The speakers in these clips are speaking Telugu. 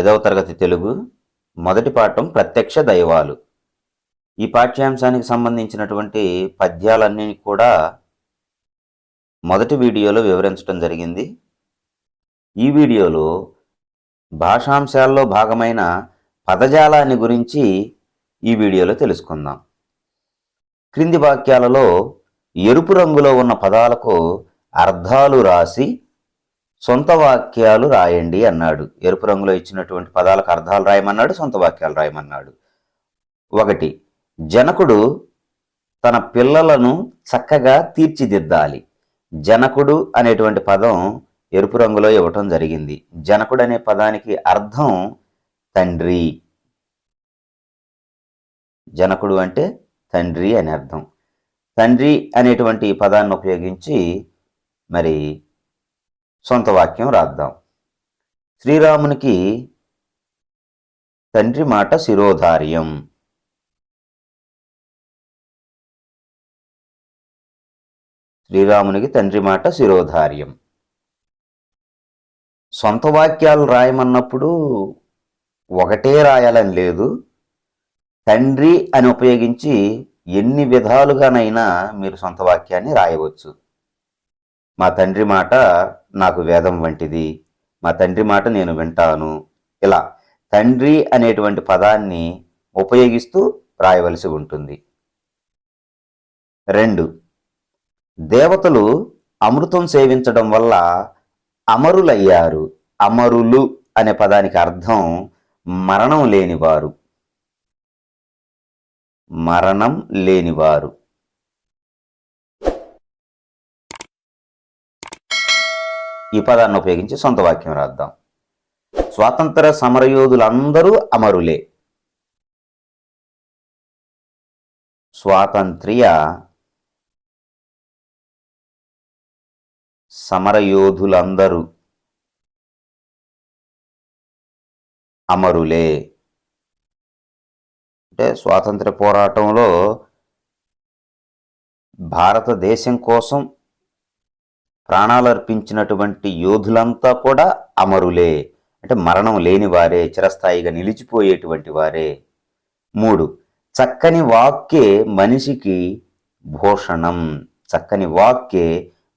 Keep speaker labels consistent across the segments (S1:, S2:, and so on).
S1: పదవ తరగతి తెలుగు మొదటి పాఠం ప్రత్యక్ష దైవాలు. ఈ పాఠ్యాంశానికి సంబంధించినటువంటి పద్యాలన్నీ కూడా మొదటి వీడియోలో వివరించడం జరిగింది. ఈ వీడియోలో భాషాంశాల్లో భాగమైన పదజాలాన్ని గురించి ఈ వీడియోలో తెలుసుకుందాం. క్రింది వాక్యాలలో ఎరుపు రంగులో ఉన్న పదాలకు అర్థాలు రాసి సొంత వాక్యాలు రాయండి అన్నాడు. ఎరుపు రంగులో ఇచ్చినటువంటి పదాలకు అర్థాలు రాయమన్నాడు సొంత వాక్యాలు రాయమన్నాడు. ఒకటి జనకుడు తన పిల్లలను చక్కగా తీర్చిదిద్దాలి. జనకుడు అనేటువంటి పదం ఎరుపు రంగులో ఇవ్వటం జరిగింది. జనకుడు అనే పదానికి అర్థం తండ్రి. జనకుడు అంటే తండ్రి అని అర్థం. తండ్రి అనేటువంటి పదాన్ని ఉపయోగించి మరి సొంత వాక్యం రాద్దాం. శ్రీరామునికి తండ్రి మాట శిరోధార్యం. శ్రీరామునికి తండ్రి మాట శిరోధార్యం. సొంత వాక్యాలు రాయమన్నప్పుడు ఒకటే రాయాలని లేదు. తండ్రి అని ఉపయోగించి ఎన్ని విధాలుగానైనా మీరు సొంత వాక్యాన్ని రాయవచ్చు. మా తండ్రి మాట నాకు వేదం వంటిది. మా తండ్రి మాట నేను వింటాను. ఇలా తండ్రి అనేటువంటి పదాన్ని ఉపయోగిస్తూ రాయవలసి ఉంటుంది. రెండు. దేవతలు అమృతం సేవించడం వల్ల అమరులయ్యారు. అమరులు అనే పదానికి అర్థం మరణం లేనివారు. మరణం లేనివారు. ఈ పదాన్ని ఉపయోగించి సొంత వాక్యం రాద్దాం. స్వాతంత్ర సమరయోధులందరూ అమరులే. స్వాతంత్ర్య సమరయోధులందరూ అమరులే. అంటే స్వాతంత్ర పోరాటంలో భారతదేశం కోసం ప్రాణాలు అర్పించినటువంటి యోధులంతా కూడా అమరులే. అంటే మరణం లేని వారే చిరస్థాయిగా నిలిచిపోయేటువంటి వారే. మూడు చక్కని వాక్యే మనిషికి భూషణం. చక్కని వాక్యే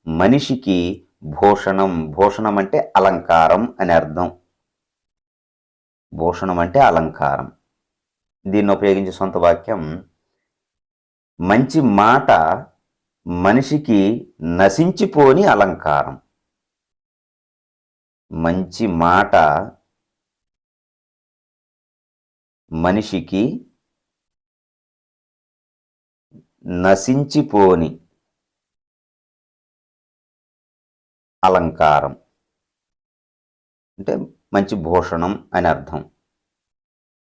S1: మనిషికి భూషణం. భూషణం అంటే అలంకారం అని అర్థం. భూషణం అంటే అలంకారం. దీన్ని ఉపయోగించే సొంత వాక్యం మంచి మాట మనిషికి నశించిపోని అలంకారం. మంచి మాట మనిషికి నశించిపోని అలంకారం. అంటే మంచి భూషణం అని అర్థం.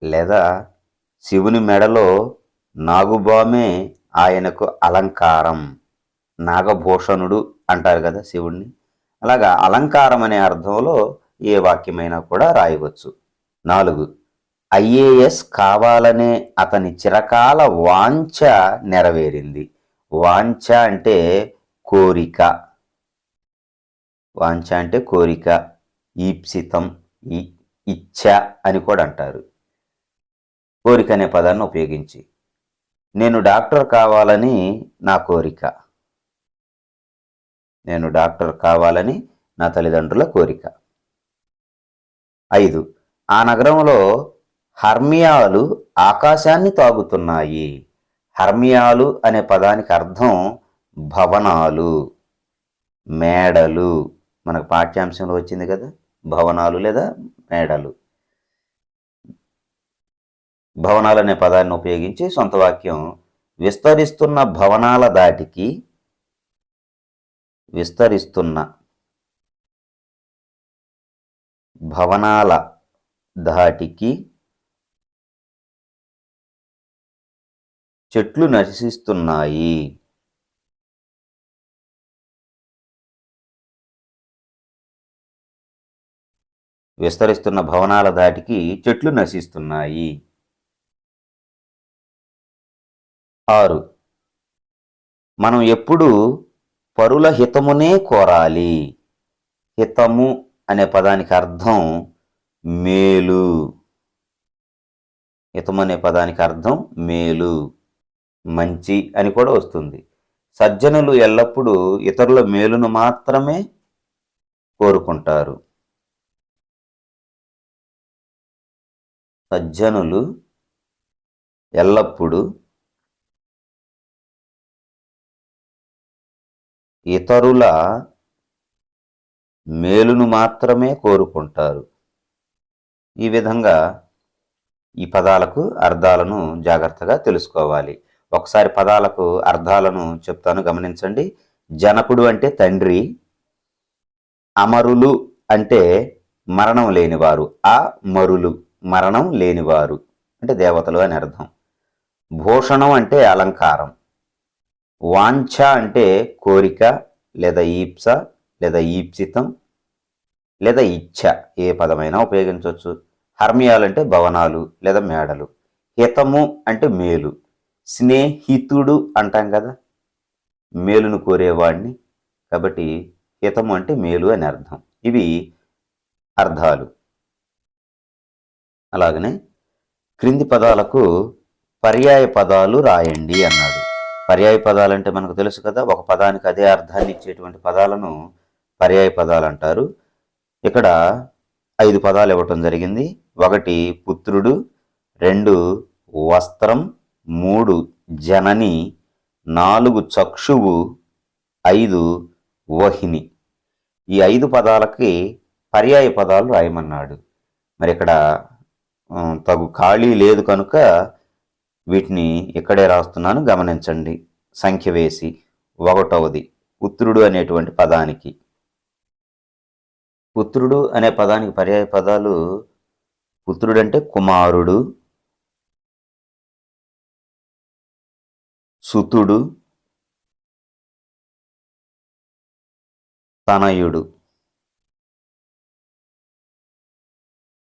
S1: లేదా శివుని మెడలో నాగుబామే ఆయనకు అలంకారం. నాగభూషణుడు అంటారు కదా శివుణ్ణి. అలాగా అలంకారం అనే అర్థంలో ఏ వాక్యమైనా కూడా రాయవచ్చు. నాలుగు ఐఏఎస్ కావాలనే అతని చిరకాల వాంఛ నెరవేరింది. వాంఛ అంటే కోరిక. వాంఛ అంటే కోరిక ఈప్సితం ఇచ్ఛ అని కూడా అంటారు. కోరిక అనే పదాన్ని ఉపయోగించి. నేను డాక్టర్ కావాలని నా కోరిక. నేను డాక్టర్ కావాలని నా తల్లిదండ్రుల కోరిక. ఐదు ఆ నగరంలో హర్మియాలు ఆకాశాన్ని తాగుతున్నాయి. హర్మియాలు అనే పదానికి అర్థం భవనాలు మేడలు. మనకు పాఠ్యాంశంలో వచ్చింది కదా భవనాలు లేదా మేడలు. భవనాలు అనే పదాన్ని ఉపయోగించి సొంత వాక్యం విస్తరిస్తున్న భవనాల దాటికి విస్తరిస్తున్న భవనాల ధాటికి చెట్లు నశిస్తున్నాయి. విస్తరిస్తున్న భవనాల దాటికి చెట్లు నశిస్తున్నాయి. ఆరు. మనం ఎప్పుడూ పరుల హితమునే కోరాలి. హితము అనే పదానికి అర్థం మేలు. హితం అనే పదానికి అర్థం మేలు. మంచి అని కూడా వస్తుంది. సజ్జనులు ఎల్లప్పుడూ ఇతరుల మేలును మాత్రమే కోరుకుంటారు. సజ్జనులు ఎల్లప్పుడూ ఇతరుల మేలును మాత్రమే కోరుకుంటారు. ఈ విధంగా ఈ పదాలకు అర్థాలను జాగ్రత్తగా తెలుసుకోవాలి. ఒకసారి పదాలకు అర్థాలను చెప్తాను గమనించండి. జనకుడు అంటే తండ్రి అమరులు అంటే మరణం లేనివారు. ఆ మరులు మరణం లేనివారు అంటే దేవతలు అని అర్థం. భూషణం అంటే అలంకారం. వాంఛ అంటే కోరిక లేదా ఈప్స లేదా ఈప్సితం లేదా ఇచ్ఛ. ఏ పదమైనా ఉపయోగించవచ్చు. హర్మియాలంటే భవనాలు లేదా మేడలు. హితము అంటే మేలు. స్నేహితుడు అంటాం కదా. మేలును కోరేవాడిని కాబట్టి హితము అంటే మేలు అని అర్థం. ఇవి అర్థాలు. అలాగనే క్రింది పదాలకు పర్యాయ పదాలు రాయండి అన్నాడు. పర్యాయ పదాలు అంటే మనకు తెలుసు కదా ఒక పదానికి అదే అర్థాన్ని ఇచ్చేటువంటి పదాలను పర్యాయ పదాలు అంటారు. ఇక్కడ ఐదు పదాలు ఇవ్వటం జరిగింది. ఒకటి పుత్రుడు రెండు వస్త్రం మూడు జనని నాలుగు చక్షువు ఐదు వహిని. ఈ ఐదు పదాలకి పర్యాయ పదాలు రాయమన్నాడు. మరి ఇక్కడ తగు ఖాళీ లేదు కనుక వీటిని ఇక్కడే రాస్తున్నాను గమనించండి. సంఖ్య వేసి ఒకటవది పుత్రుడు అనేటువంటి పదానికి. పుత్రుడు అనే పదానికి పర్యాయ పదాలు పుత్రుడు అంటే కుమారుడు సుతుడు తనయుడు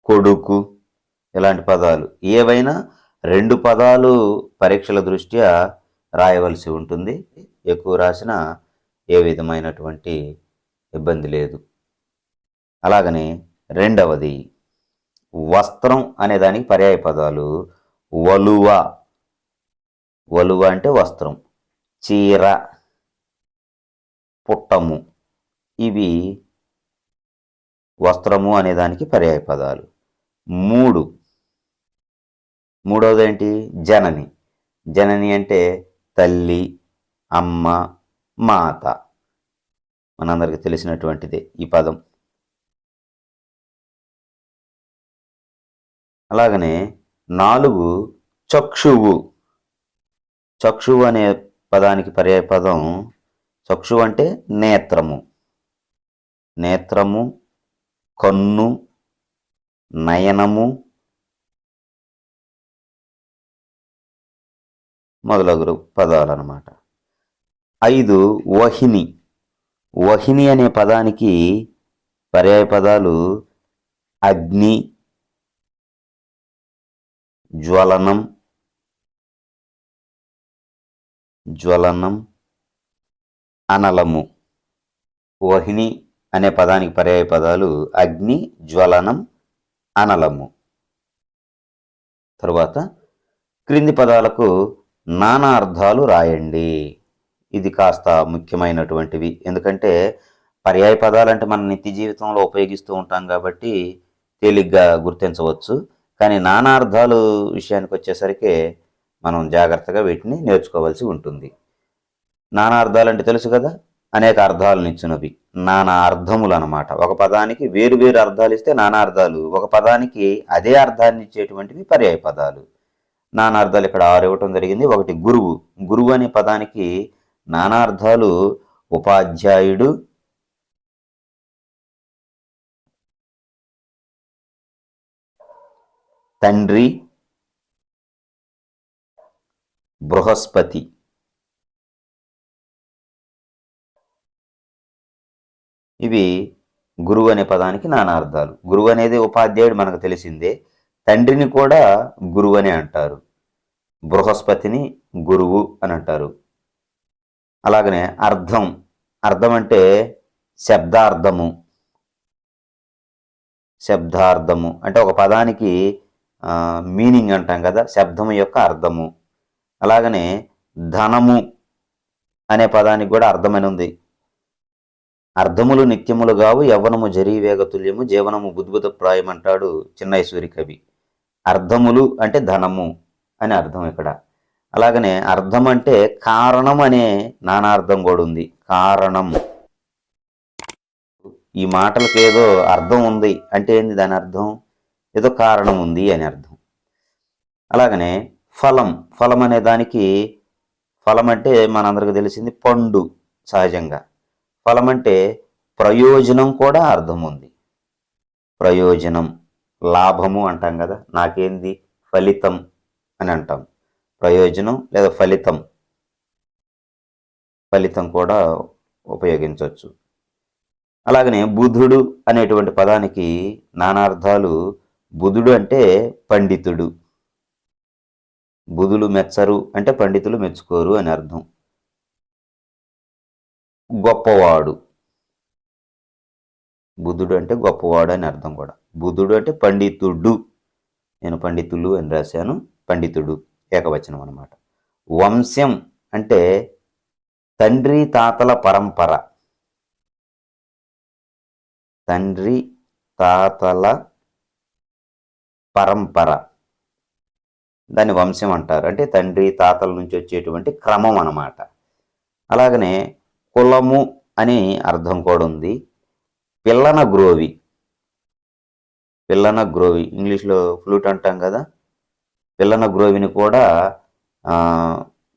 S1: కొడుకు ఇలాంటి పదాలు. ఏవైనా రెండు పదాలు పరీక్షల దృష్ట్యా రాయవలసి ఉంటుంది. ఎక్కువ రాసిన ఏ విధమైనటువంటి ఇబ్బంది లేదు. అలాగనే రెండవది వస్త్రం అనే దానికి పర్యాయ పదాలు వలువ. వలువ అంటే వస్త్రం. చీర పుట్టము. ఇవి వస్త్రము అనే దానికి పర్యాయ పదాలు. మూడు మూడవది ఏంటి జనని. జనని అంటే తల్లి అమ్మ మాత. మనందరికీ తెలిసినటువంటిదే ఈ పదం. అలాగనే నాలుగు చక్షువు. చక్షువు అనే పదానికి పర్యాయ పదం చక్షువు అంటే నేత్రము. నేత్రము కన్ను నయనము మొదలగు పదాలు అన్నమాట ఐదు వహిని. వహిని అనే పదానికి పర్యాయ పదాలు అగ్ని జ్వలనం జ్వలనం అనలము. వహిని అనే పదానికి పర్యాయ పదాలు అగ్ని జ్వలనం అనలము. తరువాత క్రింది పదాలకు నానా అర్థాలు రాయండి. ఇది కాస్త ముఖ్యమైనటువంటివి. ఎందుకంటే పర్యాయ పదాలంటే మన నిత్య జీవితంలో ఉపయోగిస్తూ ఉంటాం కాబట్టి తేలిగ్గా గుర్తించవచ్చు. కానీ నానార్థాలు విషయానికి వచ్చేసరికి మనం జాగ్రత్తగా వీటిని నేర్చుకోవాల్సి ఉంటుంది. నానార్థాలు అంటే తెలుసు కదా? అనేక అర్థాలను ఇచ్చినవి. నానా అర్థములు అనమాట ఒక పదానికి వేరు వేరు అర్థాలు ఇస్తే నానా అర్థాలు ఒక పదానికి అదే అర్థాన్ని ఇచ్చేటువంటివి పర్యాయ పదాలు. నానా అర్థాలు ఇక్కడ ఆరు ఇవ్వటం జరిగింది. ఒకటి గురువు. గురువు అనే పదానికి నానార్థాలు ఉపాధ్యాయుడు తండ్రి బృహస్పతి. ఇవి గురువు అనే పదానికి నానార్థాలు. గురువు అనేది ఉపాధ్యాయుడు మనకు తెలిసిందే. తండ్రిని కూడా గురువు అని అంటారు. బృహస్పతిని గురువు అని అంటారు. అలాగనే అర్థం. అర్థం అంటే శబ్దార్థము. శబ్దార్థము అంటే ఒక పదానికి మీనింగ్ అంటాం కదా శబ్దము యొక్క అర్థము. అలాగనే ధనము అనే పదానికి కూడా అర్థమని ఉంది. అర్థములు నిత్యములు కావు యవ్వనము జరీవేగతుల్యము జీవనము బుద్భుత ప్రాయం అంటాడు చిన్నైశ్వరి కవి. అర్థములు అంటే ధనము అని అర్థం ఇక్కడ. అలాగనే అర్థం అంటే కారణం అనే నానార్థం కూడా ఉంది. కారణం. ఈ మాటలకు ఏదో అర్థం ఉంది అంటే ఏంది దాని అర్థం? ఏదో కారణం ఉంది అని అర్థం. అలాగనే ఫలం. ఫలం అనే దానికి ఫలం అంటే మనందరికి తెలిసింది పండు సహజంగా. ఫలం అంటే ప్రయోజనం కూడా అర్థం ఉంది. ప్రయోజనం. లాభము అంటాం కదా నాకేంది? ఫలితం అని అంటాం. ప్రయోజనం లేదా ఫలితం? ఫలితం కూడా ఉపయోగించవచ్చు. అలాగనే బుధుడు అనేటువంటి పదానికి నానార్థాలు బుధుడు అంటే పండితుడు. బుధులు మెచ్చరు అంటే పండితులు మెచ్చుకోరు అని అర్థం. గొప్పవాడు. బుధుడు అంటే గొప్పవాడు అని అర్థం కూడా. బుధుడు అంటే పండితుడు. నేను పండితులు అని రాశాను. పండితుడు ఏకవచనం అనమాట వంశం అంటే తండ్రి తాతల పరంపర. తండ్రి తాతల పరంపర. దాన్ని వంశం అంటారు. అంటే తండ్రి తాతల నుంచి వచ్చేటువంటి క్రమం అన్నమాట. అలాగనే కులము అని అర్థం కూడా ఉంది. పిల్లన గ్రోవి. పిల్లన గ్రోవి. ఇంగ్లీష్లో ఫ్లూట్ అంటాం కదా. పిల్లన గ్రోవిని కూడా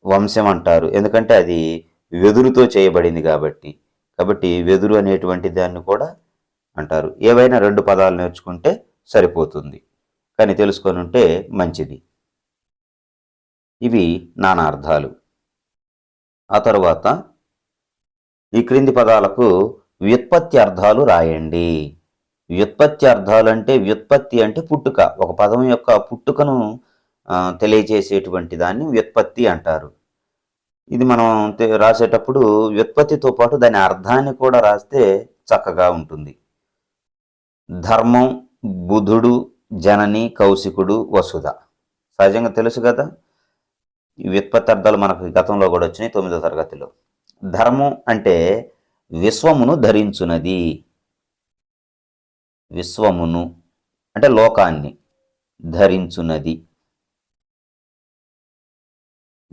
S1: వంశం అంటారు. ఎందుకంటే అది వెదురుతో చేయబడింది కాబట్టి. కాబట్టి వెదురు అనేటువంటి దాన్ని కూడా అంటారు. ఏవైనా రెండు పదాలు నేర్చుకుంటే సరిపోతుంది. కానీ తెలుసుకొని ఉంటే మంచిది. ఇవి నానార్థాలు. ఆ తర్వాత ఈ క్రింది పదాలకు వ్యుత్పత్తి అర్థాలు రాయండి. వ్యుత్పత్తి అర్థాలు అంటే వ్యుత్పత్తి అంటే పుట్టుక. ఒక పదం యొక్క పుట్టుకను తెలియజేసేటువంటి దాన్ని వ్యుత్పత్తి అంటారు. ఇది మనం రాసేటప్పుడు వ్యుత్పత్తితో పాటు దాని అర్థాన్ని కూడా రాస్తే చక్కగా ఉంటుంది. ధర్మం బుధుడు జనని కౌశికుడు వసుధ. సహజంగా తెలుసు కదా? ఈ వ్యుత్పత్తి అర్థాలు మనకు గతంలో కూడా వచ్చినాయి తొమ్మిదో తరగతిలో. ధర్మం అంటే విశ్వమును ధరించునది. విశ్వమును అంటే లోకాన్ని ధరించునది.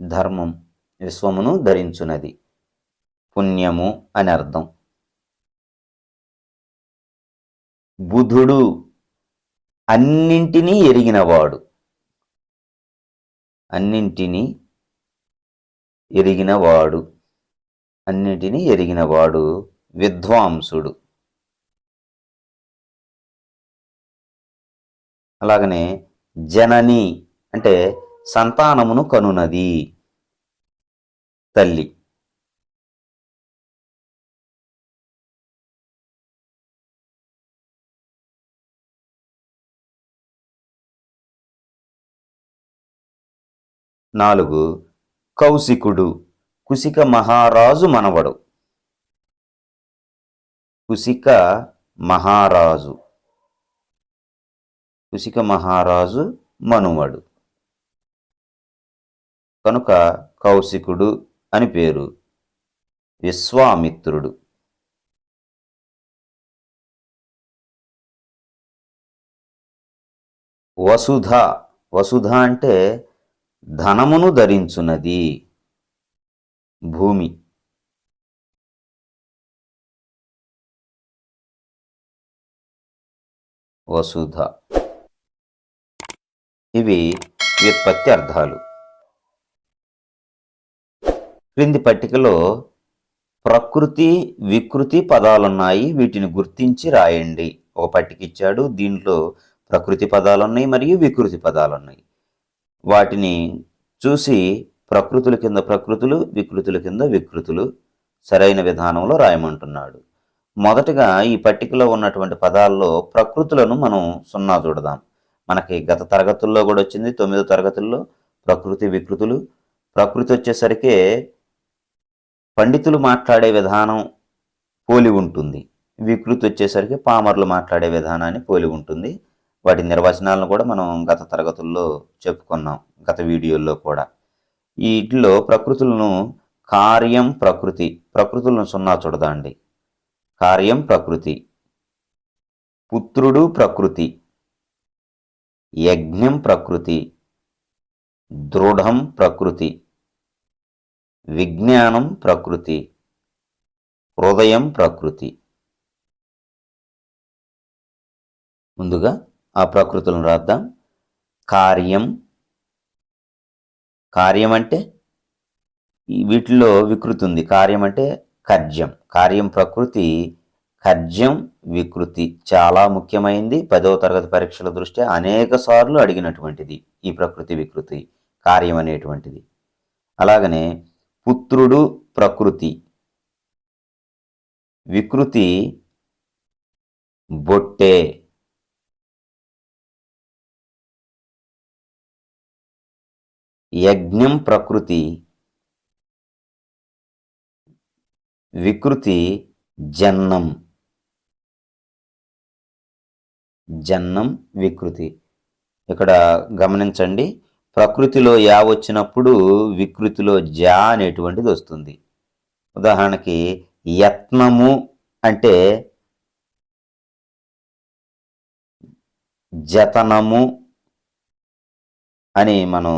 S1: ధర్మం విశ్వమును ధరించునది. పుణ్యము అని అర్థం. బుధుడు అన్నింటినీ ఎరిగినవాడు. అన్నింటినీ ఎరిగినవాడు. అన్నింటినీ ఎరిగినవాడు విద్వాంసుడు. అలాగనే జనని అంటే సంతానమును కనునది. తల్లి. నాలుగు కౌశికుడు. కుశిక మహారాజు మనవడు. కుశిక మహారాజు. కుశిక మహారాజు మనువడు. కనుక కౌశికుడు అని పేరు. విశ్వామిత్రుడు. వసుధ. వసుధ అంటే ధనమును ధరించున్నది భూమి. వసుధ. ఇవి వ్యుత్పత్తి అర్థాలు. క్రింది పట్టికలో ప్రకృతి వికృతి పదాలున్నాయి వీటిని గుర్తించి రాయండి. ఒక పట్టిక ఇచ్చాడు దీంట్లో ప్రకృతి పదాలు ఉన్నాయి మరియు వికృతి పదాలు ఉన్నాయి వాటిని చూసి ప్రకృతుల కింద ప్రకృతులు వికృతుల కింద వికృతులు సరైన విధానంలో రాయమంటున్నాడు. మొదటగా ఈ పట్టికలో ఉన్నటువంటి పదాల్లో ప్రకృతులను మనం సున్నా చూడదాం. మనకి గత తరగతుల్లో కూడా వచ్చింది తొమ్మిదో తరగతుల్లో ప్రకృతి వికృతులు. ప్రకృతి వచ్చేసరికి పండితులు మాట్లాడే విధానం పోలి ఉంటుంది. వికృతి వచ్చేసరికి పామర్లు మాట్లాడే విధానాన్ని పోలి ఉంటుంది. వాటి నిర్వచనాలను కూడా మనం గత తరగతుల్లో చెప్పుకున్నాం గత వీడియోల్లో కూడా. వీటిలో ప్రకృతులను కార్యం ప్రకృతి. ప్రకృతులను సున్నా చూడదండి కార్యం ప్రకృతి. పుత్రుడు ప్రకృతి. యజ్ఞం ప్రకృతి. దృఢం ప్రకృతి. విజ్ఞానం ప్రకృతి. హృదయం ప్రకృతి. ముందుగా ఆ ప్రకృతులను రాద్దాం. కార్యం కార్యం అంటే వీటిలో వికృతి ఉంది కార్యం అంటే కర్జ్యం కార్యం ప్రకృతి కర్జ్యం వికృతి. చాలా ముఖ్యమైనది పదవ తరగతి పరీక్షల దృష్ట్యా అనేక సార్లు అడిగినటువంటిది ఈ ప్రకృతి వికృతి కార్యం అనేటువంటిది. అలాగనే పుత్రుడు ప్రకృతి. వికృతి బొట్టే. యజ్ఞం ప్రకృతి వికృతి జన్నం. జన్నం వికృతి. ఇక్కడ గమనించండి ప్రకృతిలో యా వచ్చినప్పుడు వికృతిలో జా అనేటువంటిది వస్తుంది. ఉదాహరణకి యత్నము అంటే జతనము అని మనం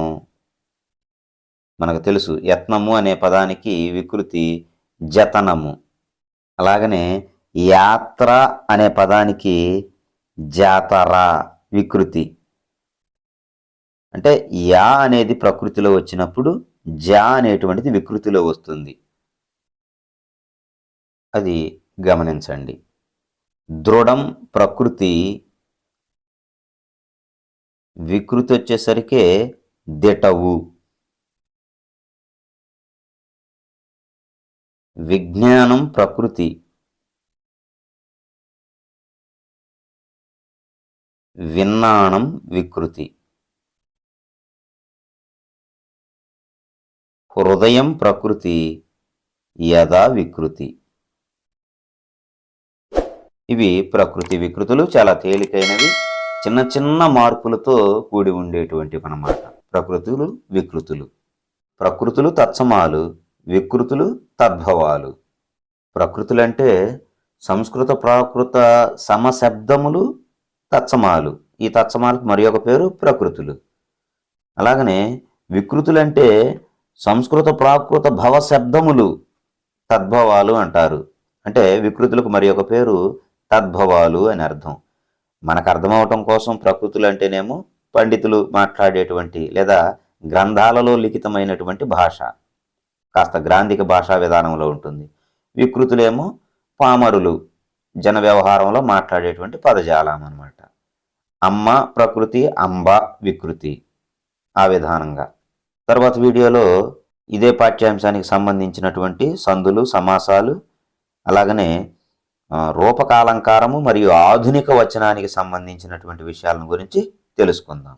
S1: మనకు తెలుసు. యత్నము అనే పదానికి వికృతి జతనము. అలాగనే యాత్ర అనే పదానికి జాతర వికృతి. అంటే యా అనేది ప్రకృతిలో వచ్చినప్పుడు జా అనేటువంటిది వికృతిలో వస్తుంది. అది గమనించండి. దృఢం ప్రకృతి వికృతి వచ్చేసరికి దిటవు. విజ్ఞానం ప్రకృతి. విన్నాణం వికృతి. హృదయం ప్రకృతి. యథా వికృతి. ఇవి ప్రకృతి వికృతులు చాలా తేలికైనవి. చిన్న చిన్న మార్పులతో కూడి ఉండేటువంటివి అన్నమాట ప్రకృతులు వికృతులు. ప్రకృతులు తత్సమాలు. వికృతులు తద్భవాలు. ప్రకృతులంటే సంస్కృత ప్రాకృత సమశబ్దములు తత్సమాలు. ఈ తత్సమాలకు మరి ఒక పేరు ప్రకృతులు. అలాగనే వికృతులంటే సంస్కృత ప్రాకృత భవ శబ్దములు తద్భవాలు అంటారు. అంటే వికృతులకు మరి ఒక పేరు తద్భవాలు అని అర్థం. మనకు అర్థమవటం కోసం ప్రకృతులు అంటేనేమో పండితులు మాట్లాడేటువంటి లేదా గ్రంథాలలో లిఖితమైనటువంటి భాష. కాస్త గ్రాంధిక భాషా విధానంలో ఉంటుంది. వికృతులేమో పామరులు జన వ్యవహారంలో మాట్లాడేటువంటి పదజాలం అన్నమాట. అమ్మ ప్రకృతి అంబ వికృతి ఆ విధానంగా. తర్వాత వీడియోలో ఇదే పాఠ్యాంశానికి సంబంధించినటువంటి సందులు సమాసాలు అలాగనే రూపకాలంకారము మరియు ఆధునిక వచనానికి సంబంధించినటువంటి విషయాలను గురించి తెలుసుకుందాం.